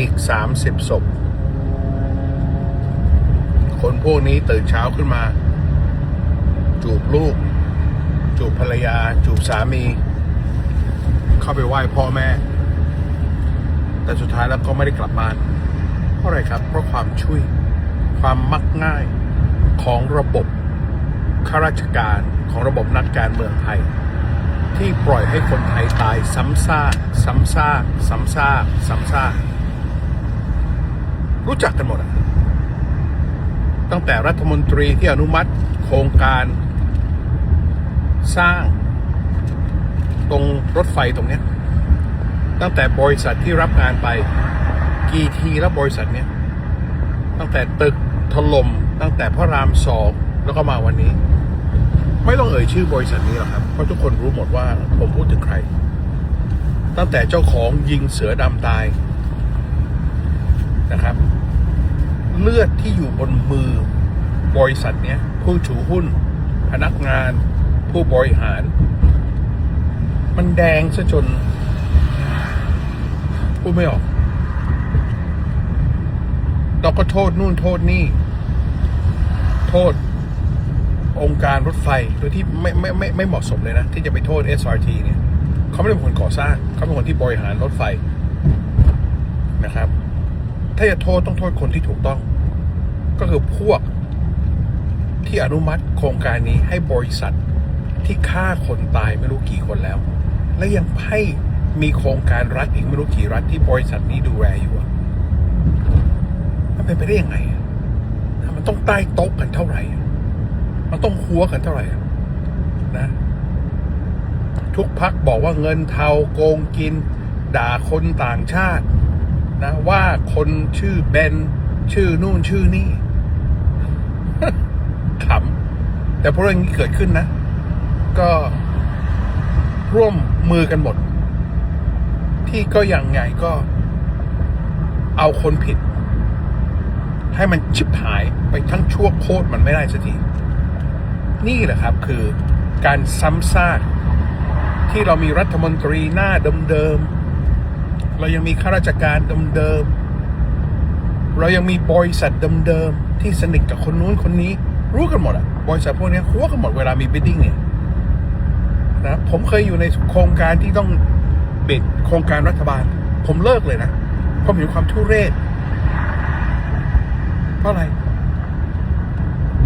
อีก 30ศพ คนพวกนี้ตื่นเช้าขึ้นมา จูบลูก จูบภรรยา จูบสามี เข้าไปไหว้พ่อแม่ แต่สุดท้ายแล้วก็ไม่ได้กลับบ้าน เพราะอะไรครับ เพราะความช่วย ความมักง่ายของระบบข้าราชการของระบบนักการเมืองไทย ที่ปล่อยให้คนไทยตายซ้ำซากซ้ำซากซ้ำซากซ้ำซาก รู้จักกันหมดอะตั้งแต่รัฐมนตรีที่อนุมัติโครงการสร้างตรงรถไฟตรงเนี้ย ตั้งแต่บริษัทที่รับงานไป กี่ทีแล้วบริษัทเนี้ย ตั้งแต่ตึกถล่มตั้งแต่พระรามสองแล้วก็มาวันนี้ ไม่ต้องเอ่ยชื่อบริษัทนี้หรอกครับ เพราะทุกคนรู้หมดว่าผมพูดถึงใคร ตั้งแต่เจ้าของยิงเสือดำตายนะครับ เลือดที่อยู่บนมือบริษัทเนี้ยผู้ถือหุ้น พนักงาน ผู้บริหาร มันแดงซะจนพูดไม่ออก เราก็โทษนู่นโทษนี่ โทษองค์การรถไฟโดยที่ไม่ไม่ไม่ไม่เหมาะสมเลยนะ ที่จะไปโทษ SRT เนี่ย เขาไม่ได้เป็นคนก่อสร้าง เขาเป็นคนที่บริหารรถไฟนะครับ ถ้าจะโทษต้องโทษคนที่ถูกต้อง ก็คือพวกที่อนุมัติโครงการนี้ให้บริษัทที่ฆ่าคนตายไม่รู้กี่คนแล้ว และยังให้มีโครงการรัฐอีกไม่รู้กี่รัฐที่บริษัทนี้ดูแลอยู่มันเป็นไปได้ยังไงมันต้องใต้โต๊ะกันเท่าไหร่ มันต้องหัวกันเท่าไหร่นะ ทุกพักบอกว่าเงินเทาโกงกิน ด่าคนต่างชาติ นะ ว่าคนชื่อเบนชื่อนู่นชื่อนี่ ขำแต่พอเรื่องนี้เกิดขึ้นนะ ก็ร่วมมือกันหมด ที่ก็อย่างไงก็ เอาคนผิด ให้มันชิบหายไปทั้งชั่วโคตรมันไม่ได้สักทีนี่แหละครับคือการซ้ำซากที่เรามีรัฐมนตรีหน้าเดิมๆ เรายังมีข้าราชการเดิมๆ เรายังมีบริษัทเดิมๆ ที่สนิทกับคนนู้นคนนี้ รู้กันหมดอะบริษัทพวกนี้หัวกันหมดเวลามีบิดดิ้งเนี่ยนะผมเคยอยู่ในโครงการที่ต้องบิดโครงการรัฐบาล ผมเลิกเลยนะผมเห็นความทุเรศเพราะอะไร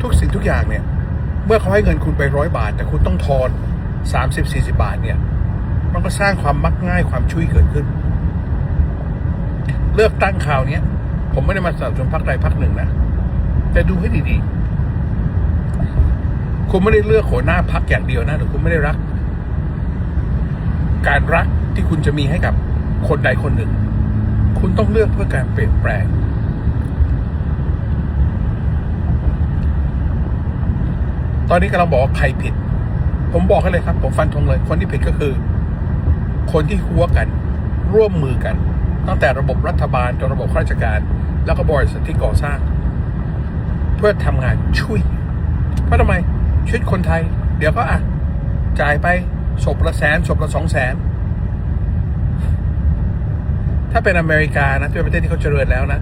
ทุกสิ่งทุกอย่างเนี่ย เมื่อเขาให้เงินคุณไปร้อยบาท แต่คุณต้องทอนสามสิบสี่สิบาทเนี่ย มันก็สร้างความมักง่ายความช่วยเกิดขึ้น เลือกตั้งข่าวเนี้ย ผมไม่ได้มาสนับสนุนพรรคใดพรรคหนึ่งนะ แต่ดูให้ดีๆ คุณไม่ได้เลือกหัวหน้าพรรคอย่างเดียวนะหรือคุณไม่ได้รัก การรักที่คุณจะมีให้กับคนใดคนหนึ่ง คุณต้องเลือกเพื่อการเปลี่ยนแปลง ตอนนี้กำลังบอกว่าใครผิด ผมบอกให้เลยครับ ผมฟันธงเลย คนที่ผิดก็คือ คนที่หัวกัน ร่วมมือกัน ตั้งแต่ระบบรัฐบาลจนระบบข้าราชการ แล้วก็บริษัทที่ก่อสร้าง เพื่อทำงานช่วยเพราะทำไม ชีวิตคนไทย เดี๋ยวก็อะ จ่ายไปศพละแสนศพละสองแสน ถ้าเป็นอเมริกานะที่เป็นประเทศที่เขาเจริญแล้วนะ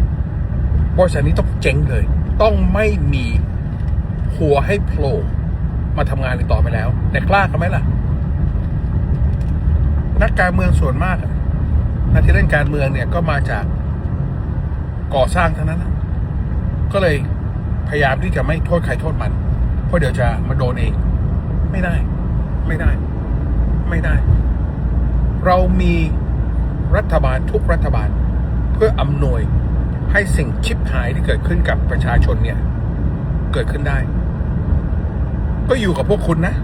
บริษัทนี้ต้องเจ๊งเลย ต้องไม่มีหัวให้โผล่มาทำงานอีกต่อไปแล้ว แต่กล้ากันไหมล่ะ นักการเมืองส่วนมากนักที่เล่นการเมืองเนี่ยก็มาจากก่อสร้างทั้งนั้น ก็เลยพยายามที่จะไม่โทษใครโทษมัน ราะเดี๋ยวจะมาโดนเอง ไม่ได้ ไม่ได้ ไม่ได้ เรามีรัฐบาลทุกรัฐบาล เพื่ออำนวยให้สิ่งชิบหายที่เกิดขึ้นกับประชาชนเนี่ย เกิดขึ้นได้ ก็อยู่กับพวกคุณนะ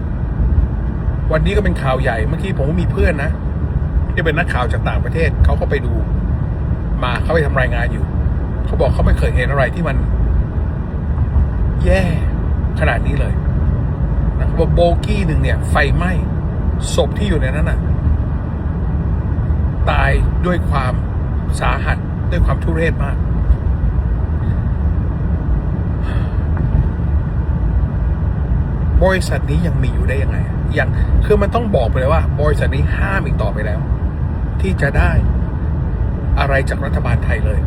วันนี้ก็เป็นข่าวใหญ่เมื่อกี้ผมมีเพื่อนนะที่เป็นนักข่าวจากต่างประเทศเขาก็ไปดู มาเขาไปทำรายงานอยู่ เขาบอกเขาไม่เคยเห็นอะไรที่มัน แย่ ขนาดนี้เลยนะครับว่าโบกี้หนึ่งเนี่ย ไฟไหม้ศพที่อยู่ในนั้นน่ะ ตายด้วยความสาหัสด้วยความทุเรศมาก บริษัทนี้ยังมีอยู่ได้ยังไงยังคือมันต้องบอกไปเลยว่า บริษัทนี้ห้ามอีกต่อไปแล้ว ที่จะได้อะไรจากรัฐบาลไทยเลย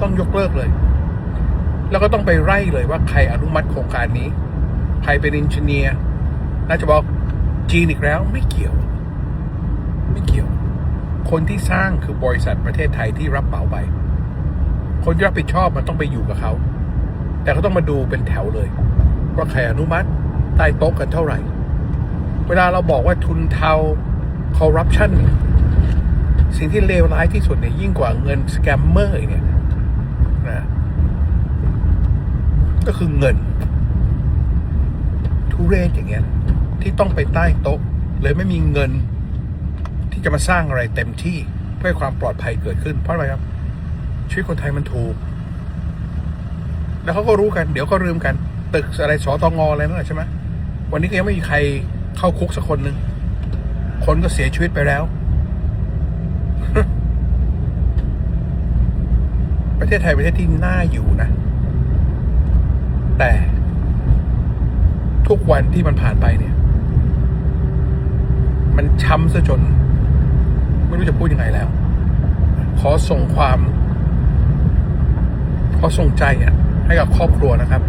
ต้องยกเลิกเลย แล้วก็ต้องไปไล่เลยว่าใครอนุมัติโครงการนี้ ใครเป็นอินจิเนียร์น่าจะบอกจีนอีกแล้วไม่เกี่ยว ไม่เกี่ยว คนที่สร้างคือบริษัทประเทศไทยที่รับเหมาไป คนที่รับผิดชอบมันต้องไปอยู่กับเขา แต่ก็ต้องมาดูเป็นแถวเลยว่าใครอนุมัติใต้โต๊ะกันเท่าไหร่ เวลาเราบอกว่าทุนเทาคอร์รัปชันสิ่งที่เลวร้ายที่สุดเนี่ยยิ่งกว่าเงินสแกมเมอร์เนี่ยนะ ก็คือเงิน ทุเรศอย่างเงี้ย ที่ต้องไปใต้โต๊ะเลยไม่มีเงิน ที่จะมาสร้างอะไรเต็มที่เพื่อความปลอดภัยเกิดขึ้น เพราะอะไรครับ ชีวิตคนไทยมันถูก แล้วเขาก็รู้กัน เดี๋ยวก็ลืมกัน ตึกอะไรสอตองออะไรนั่นแหละใช่ไหมวันนี้ก็ยังไม่มีใครเข้าคุกสักคนหนึ่งคนก็เสียชีวิตไปแล้ว ประเทศไทยประเทศที่น่าอยู่นะ แต่ทุกวันที่มันผ่านไปเนี่ย มันช้ำซะจน ไม่รู้จะพูดยังไงแล้ว ขอส่งความ ขอส่งใจอะ ให้กับครอบครัวนะครับ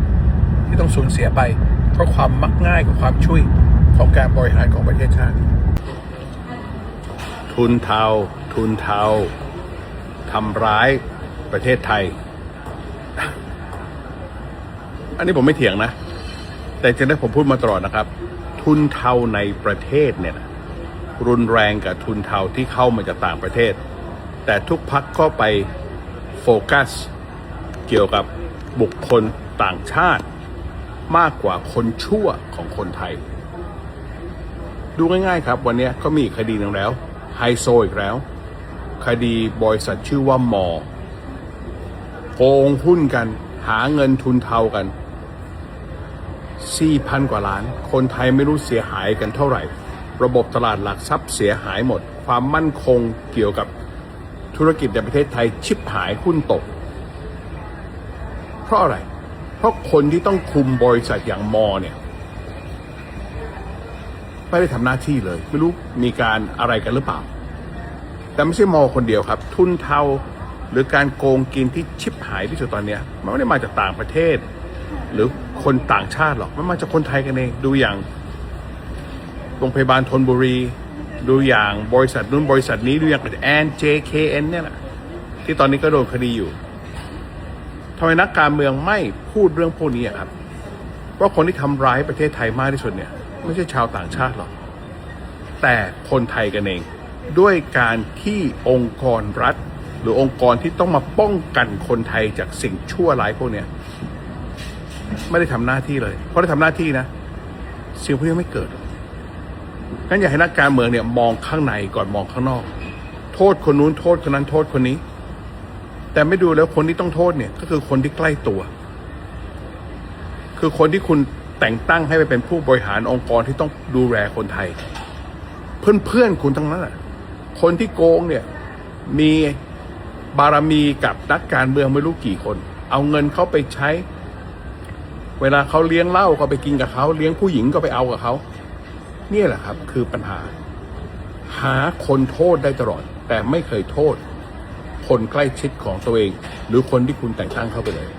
ที่ต้องสูญเสียไป เพราะความมักง่ายกับความช่วยของการบริหารของประเทศชาติ ทุนเทา ทุนเทาทำร้ายประเทศไทย อันนี้ผมไม่เถียงนะ แต่จริงๆผมพูดมาตลอดนะครับ ทุนเทาในประเทศเนี่ยนะรุนแรงกับทุนเทาที่เข้ามาจากต่างประเทศ แต่ทุกพักก็ไปโฟกัส เกี่ยวกับบุคคลต่างชาติ มากกว่าคนชั่วของคนไทย ดูง่ายๆครับ วันนี้ก็มีคดีหนึ่งแล้วไฮโซอีกแล้ว คดีบริษัทชื่อว่ามอโกงหุ้นกันหาเงินทุนเทากัน 4,000 กว่าล้าน คนไทยไม่รู้เสียหายกันเท่าไหร่ ระบบตลาดหลักทรัพย์เสียหายหมด ความมั่นคงเกี่ยวกับธุรกิจในประเทศไทยชิบหายหุ้นตก เพราะอะไร เพราะคนที่ต้องคุมบริษัทอย่างมอเนี่ยไม่ได้ทำหน้าที่เลย ไม่รู้มีการอะไรกันหรือเปล่า แต่ไม่ใช่มอคนเดียวครับ ทุนเทาหรือการโกงกินที่ชิบหายที่สุดตอนนี้มันไม่ได้มาจากต่างประเทศ หรือ คนต่างชาติหรอก มันมาจากคนไทยกันเอง ดูอย่างโรงพยาบาลธนบุรี ดูอย่างบริษัทนู้นบริษัทนี้ ดูอย่างแอน JKN เนี่ยแหละที่ตอนนี้ก็โดนคดีอยู่ทำไมนักการเมืองไม่พูดเรื่องพวกนี้ครับว่าคนที่ทำร้ายประเทศไทยมากที่สุดเนี่ย ไม่ใช่ชาวต่างชาติหรอก แต่คนไทยกันเอง ด้วยการที่องค์กรรัฐ หรือองค์กรที่ต้องมาป้องกันคนไทยจากสิ่งชั่วร้ายพวกเนี้ย ไม่ได้ทำหน้าที่เลย เพราะได้ทำหน้าที่นะสิ่งพวกนี้ไม่เกิดงั้นอยากให้นักการเมืองเนี่ยมองข้างในก่อนมองข้างนอก โทษคนนู้นโทษคนนั้นโทษคนนี้ แต่ไม่ดูแล้วคนที่ต้องโทษเนี่ย ก็คือคนที่ใกล้ตัว คือคนที่คุณแต่งตั้งให้ไปเป็นผู้บริหารองค์กรที่ต้องดูแลคนไทย เพื่อนๆคุณทั้งนั้นแหละคนที่โกงเนี่ยมีบารมีกับนักการเมืองไม่รู้กี่คน เอาเงินเขาไปใช้ เวลาเขาเลี้ยงเหล้าก็ไปกินกับเขาเลี้ยงผู้หญิงก็ไปเอากับเขาเนี่ยแหละครับ คือปัญหา หาคนโทษได้ตลอด แต่ไม่เคยโทษ คนใกล้ชิดของตัวเอง หรือคนที่คุณแต่งตั้งเข้าไปเลย